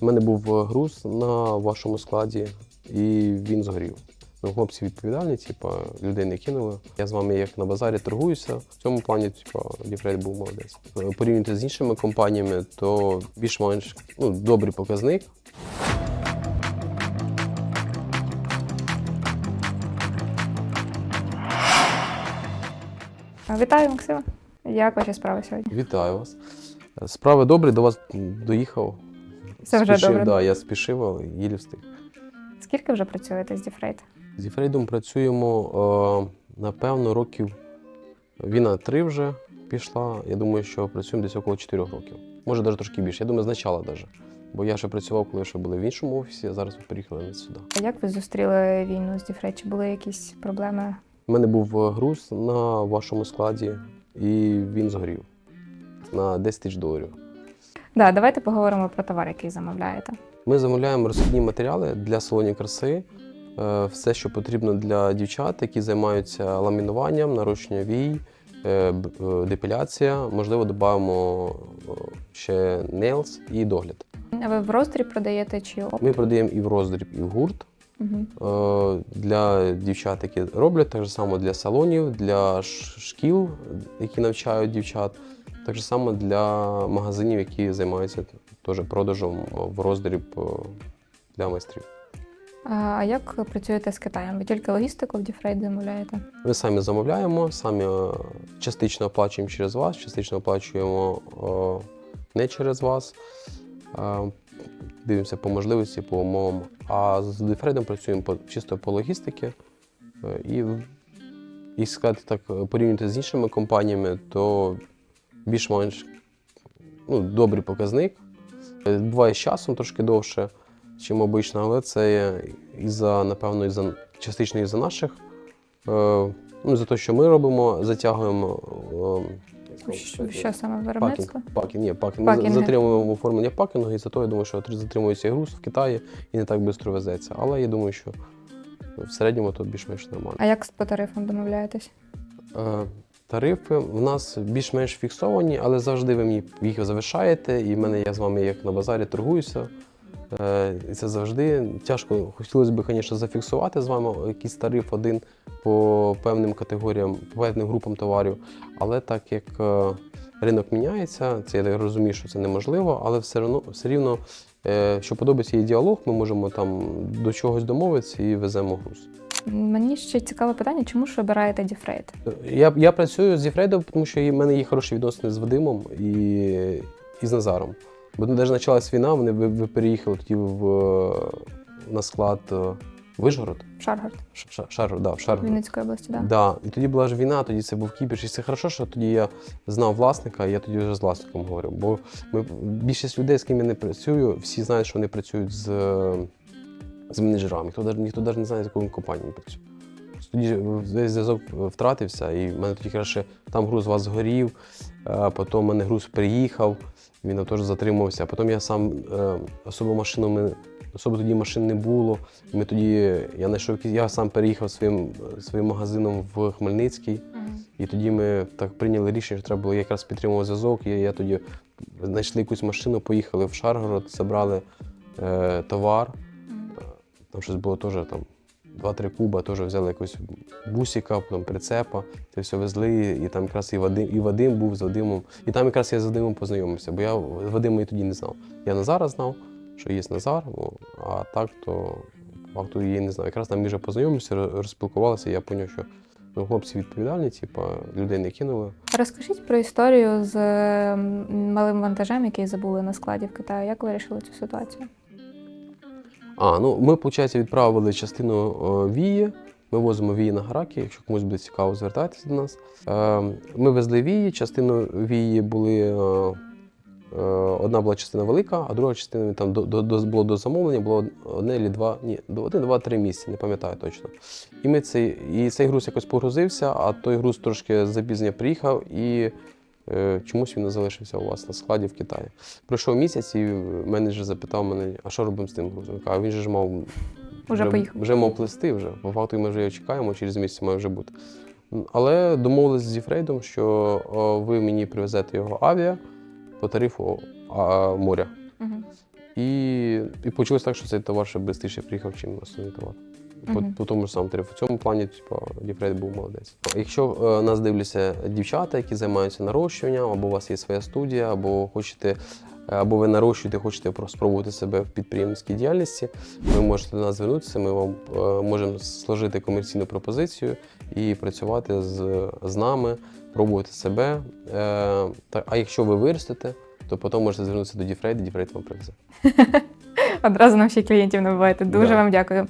У мене був е, груз на вашому складі, і він згорів. Ну, хлопці відповідальні, типу, людей не кинули. Я з вами як на базарі торгуюся. В цьому плані, типу, Діфрейд був молодець. Е, Порівняти з іншими компаніями, то більш-менш ну, добрий показник. Вітаю, Максима. Як ваші справи сьогодні? Вітаю вас. Справи добрі, до вас доїхав. Це вже спішив, добре. Да, я спішив, але їлі встиг. Скільки вже працюєте з Діфрейт? З Єфрейдом працюємо, е, напевно, років. Війна три вже пішла. Я думаю, що працюємо десь около 4 років. Може, навіть трошки більше. Я думаю, значала навіть. Бо я ще працював, коли ще були в іншому офісі, а зараз ми переїхали сюди. А як ви зустріли війну з Діфрейт? Чи були якісь проблеми? У мене був е, груз на вашому складі, і він згорів на 10 тисяч доларів. Да, давайте поговоримо про товар, який замовляєте. Ми замовляємо розхідні матеріали для салонів краси, е, все, що потрібно для дівчат, які займаються ламінуванням, нарощення вій, е, е, депіляція. Можливо, додамо ще nails і догляд. А ви в роздрі продаєте чи? Ми продаємо і в роздріб, і в гурт. Угу. Для дівчат, які роблять, так само для салонів, для шкіл, які навчають дівчат, так же само для магазинів, які займаються теж продажем в роздріб е, для майстрів. А як працюєте з Китаєм? Ви тільки логістику в Діфрейт замовляєте? Ми самі замовляємо, самі е, частично оплачуємо через вас, частично оплачуємо е, не через вас. Е, Дивимося по можливості, по умовам. А з Дефредом працюємо чисто по логістиці. Е, І, і сказати так, е, порівняти з іншими компаніями, то більш-менш ну, добрий показник. Е, Буває з часом трошки довше, чим обично, але це є із-за, напевно, із-за частично із-за наших Е, Ну, за те, що ми робимо, затягуємо е, Що, що саме виробництво? пакінг. Пакінг, ні, пакінг. Ми Пакінги. затримуємо оформлення пакінгу, і за то я думаю, що затримується і груз в Китаї і не так швидко везеться. Але я думаю, що в середньому то більш-менш нормально. А як по тарифам домовляєтесь? Е, Тарифи в нас більш-менш фіксовані, але завжди ви мені їх завершаєте, і в мене я з вами як на базарі торгуюся. Е, І це завжди тяжко. Хотілося б, звісно, зафіксувати з вами якийсь тариф один по певним категоріям, по певним групам товарів. Але так як е, ринок міняється, це я розумію, що це неможливо, але все одно все рівно, е, що подобається є діалог, ми можемо там до чогось домовитися і веземо груз. Мені ще цікаве питання, чому ж обираєте Діфрейт? Я, я працюю з Єфредом, тому що в мене є хороші відносини з Вадимом і, і з Назаром. Бо навіть почалась війна, вони ви, ви переїхали тоді в, на склад е, Вишгород. Шаргард Ш- Ш- да, в Шаргород. Вінницької області, так? Да. І тоді була ж війна, тоді це був кіпіш. І це хорошо, що тоді я знав власника, і я тоді вже з власником говорив. Бо ми, більшість людей, з ким я не працюю, всі знають, що вони працюють з, з менеджерами. Ніхто, ніхто навіть не знає, з якою компанією працює. Тоді весь зв'язок втратився, і в мене тоді краще там груз у вас згорів, а потім в мене груз приїхав, він теж затримався. А потім я сам е, особо машину ми. Особо тоді машин не було. Ми тоді, я знайшов, я сам переїхав своїм, своїм магазином в Хмельницький, і тоді ми так прийняли рішення, що треба було якраз підтримувати зв'язок. І я тоді знайшли якусь машину, поїхали в Шаргород, забрали е, товар. Там щось було теж там 2-3 куба, теж взяли якогось бусика, потім прицепа, це все везли, і там якраз і Вадим, і Вадим був з Вадимом. І там якраз я з Вадимом познайомився, бо я Вадима і тоді не знав. Я Назара знав, що є Назар, а так то факту її не знав. Якраз там вже познайомилися, роз- розспілкувалися, і я зрозумів, що ну, хлопці відповідальні, типу, людей не кинули. Розкажіть про історію з малим вантажем, який забули на складі в Китаї. Як ви вирішили цю ситуацію? А, ну ми, виходить, відправили частину е, вії. Ми возимо вії на Гаракі, якщо комусь буде цікаво, звертайтеся до нас. Е, ми везли вії, частину вії були. Е, одна була частина велика, а друга частина там до, до, було до замовлення, було одне або два, ні, один, два, три місяці, не пам'ятаю точно. І, ми цей, і цей груз якось погрузився, а той груз трошки запізнення приїхав і чомусь він не залишився у вас на складі в Китаї. Пройшов місяць, і менеджер запитав мене, а що робимо з тим грузом? А він же ж мав Уже поїхав. вже мав плести вже. По факту ми вже його чекаємо, через місяць має вже бути. Але домовилися зі Фрейдом, що ви мені привезете його авіа по тарифу а, моря. Угу. І, і почалось так, що цей товар ще швидше приїхав, чим основний товар. По, по тому ж самому тарифу. В цьому плані, типу, Діфрейд був молодець. Якщо е, нас дивляться дівчата, які займаються нарощуванням, або у вас є своя студія, або хочете, або ви нарощуєте, хочете спробувати себе в підприємницькій діяльності, ви можете до нас звернутися, ми вам е, можемо сложити комерційну пропозицію і працювати з, з нами, пробувати себе. Е, та, а якщо ви виростете, то потім можете звернутися до Діфрейда, Діфрейд вам привезе. Одразу нам ще клієнтів набиваєте. Дуже Да. вам дякую.